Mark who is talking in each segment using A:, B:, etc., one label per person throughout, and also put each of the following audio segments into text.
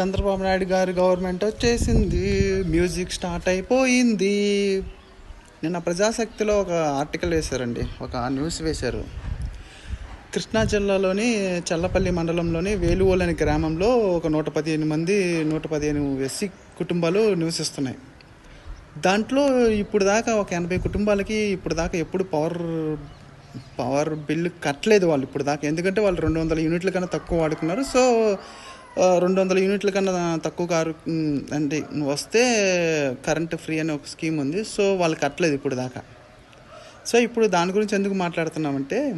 A: చంద్రబాబు నాయుడు గారి గవర్నమెంట్ వచ్చేసింది. Music start అయిపోయింది. నిన్న ప్రజాశక్తిలో ఒక ఆర్టికల్ వేశారండి. ఒక న్యూస్ వేశారు. కృష్ణా జిల్లాలోని చల్లపల్లి మండలంలోని వేలువోలు అనే గ్రామంలో ఒక నూట పదిహేను మంది నూట పదిహేను ఎస్సీ కుటుంబాలు నివసిస్తున్నాయి. దాంట్లో ఇప్పుడు దాకా ఒక ఎనభై కుటుంబాలకి ఇప్పుడు దాకా ఎప్పుడు పవర్ పవర్ బిల్లు కట్టలేదు వాళ్ళు ఇప్పుడు దాకా. ఎందుకంటే వాళ్ళు రెండు వందల యూనిట్ల కన్నా తక్కువ వాడుకున్నారు. సో రెండు వందల యూనిట్ల కన్నా తక్కువ కారు అంటే వస్తే కరెంట్ ఫ్రీ అనే ఒక స్కీమ్ ఉంది. సో వాళ్ళు కట్టలేదు ఇప్పుడు దాకా. సో ఇప్పుడు దాని గురించి ఎందుకు మాట్లాడుతున్నామంటే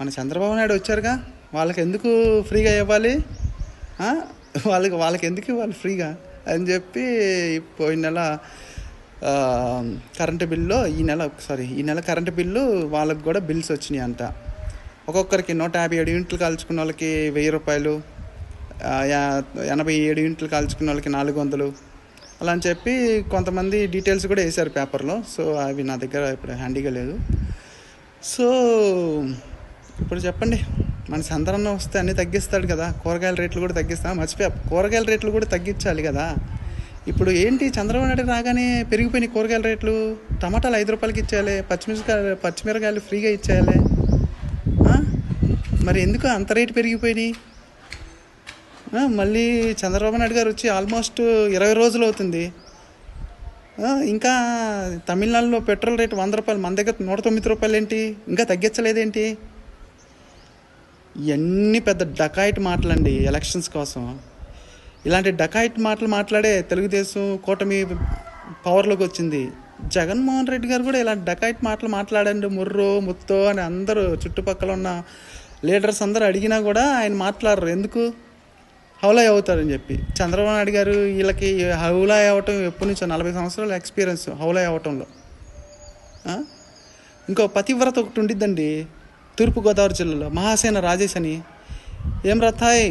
A: మన చంద్రబాబు నాయుడు వచ్చారుగా. వాళ్ళకి ఎందుకు ఫ్రీగా ఇవ్వాలి? వాళ్ళకి వాళ్ళకి ఎందుకు ఇవ్వాలి ఫ్రీగా? అని చెప్పి పోయిన నెల కరెంటు బిల్లు ఈ నెల సారీ ఈ నెల కరెంటు బిల్లు వాళ్ళకి కూడా బిల్స్ వచ్చినాయి అంట ఒక్కొక్కరికి నూట యాభై ఏడు యూనిట్లు కాల్చుకున్న వాళ్ళకి వెయ్యి రూపాయలు ఎనభై ఏడు యూనిట్లు కాల్చుకున్న వాళ్ళకి నాలుగు వందలు. అలా అని చెప్పి కొంతమంది డీటెయిల్స్ కూడా వేశారు పేపర్లో. సో అవి నా దగ్గర ఇప్పుడు హ్యాండీగా లేదు. సో ఇప్పుడు చెప్పండి. మన చంద్రన్న వస్తే అన్నీ తగ్గిస్తాడు కదా. కూరగాయల రేట్లు కూడా తగ్గిస్తా. మర్చిపోయా. కూరగాయల రేట్లు కూడా తగ్గించాలి కదా. ఇప్పుడు ఏంటి? చంద్రబాబు నాయుడు రాగానే పెరిగిపోయినాయి కూరగాయల రేట్లు. టమాటాలు ఐదు రూపాయలకి ఇచ్చేయాలి. పచ్చిమిరకాయలు పచ్చిమిరకాయలు ఫ్రీగా ఇచ్చేయాలి. మరి ఎందుకు అంత రేటు పెరిగిపోయినాయి? మళ్ళీ చంద్రబాబు నాయుడు గారు వచ్చి ఆల్మోస్ట్ ఇరవై రోజులు అవుతుంది. ఇంకా తమిళనాడులో పెట్రోల్ రేటు వంద రూపాయలు మన దగ్గర నూట తొమ్మిది రూపాయలు ఏంటి? ఇంకా తగ్గించలేదేంటి? ఇవన్నీ పెద్ద డకాయిట్ మాటలండి ఎలక్షన్స్ కోసం. ఇలాంటి డకాయిట్ మాటలు మాట్లాడే తెలుగుదేశం కూటమి పవర్లోకి వచ్చింది. జగన్మోహన్ రెడ్డి గారు కూడా ఇలాంటి డకాయిట్ మాటలు మాట్లాడండి ముర్రో ముత్తో అని అందరూ చుట్టుపక్కల ఉన్న లీడర్స్ అందరూ అడిగినా కూడా ఆయన మాట్లాడరు. ఎందుకు? హౌలాయ్ అవుతారని చెప్పి. చంద్రబాబు నాయుడు గారు వీళ్ళకి హౌలాయ్ అవ్వటం ఎప్పటి నుంచో నలభై సంవత్సరాల ఎక్స్పీరియన్స్ హౌలాయ్ అవ్వటంలో. ఇంకో పతివ్రత ఒకటి ఉండిద్దండి తూర్పుగోదావరి జిల్లాలో. మహాసేన రాజేష్ అని ఏం రథాయ్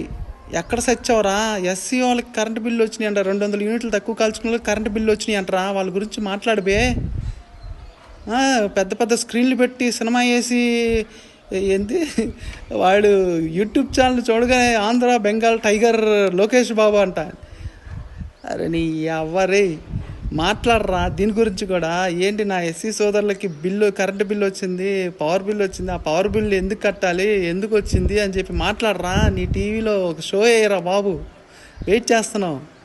A: ఎక్కడ సచ్చావురా? ఎస్సీ వాళ్ళకి కరెంటు బిల్లు వచ్చినాయి అంట. రెండు వందల యూనిట్లు తక్కువ కాల్చుకున్న కరెంటు బిల్లు వచ్చినాయి అంటారా? వాళ్ళ గురించి మాట్లాడబే పెద్ద పెద్ద స్క్రీన్లు పెట్టి సినిమా వేసి ఏంటి? వాడు యూట్యూబ్ ఛానల్ చూడగానే ఆంధ్ర బెంగాల్ టైగర్ లోకేష్ బాబు అంట. అరే నీ అవ్వరే మాట్లాడరా. దీని గురించి కూడా ఏంటి నా ఎస్సీ సోదరులకి బిల్లు కరెంటు బిల్లు వచ్చింది పవర్ బిల్ వచ్చింది. ఆ పవర్ బిల్ ఎందుకు కట్టాలి ఎందుకు వచ్చింది అని చెప్పి మాట్లాడరా. నీ టీవీలో ఒక షో వేయరా బాబు. వెయిట్ చేస్తున్నావు.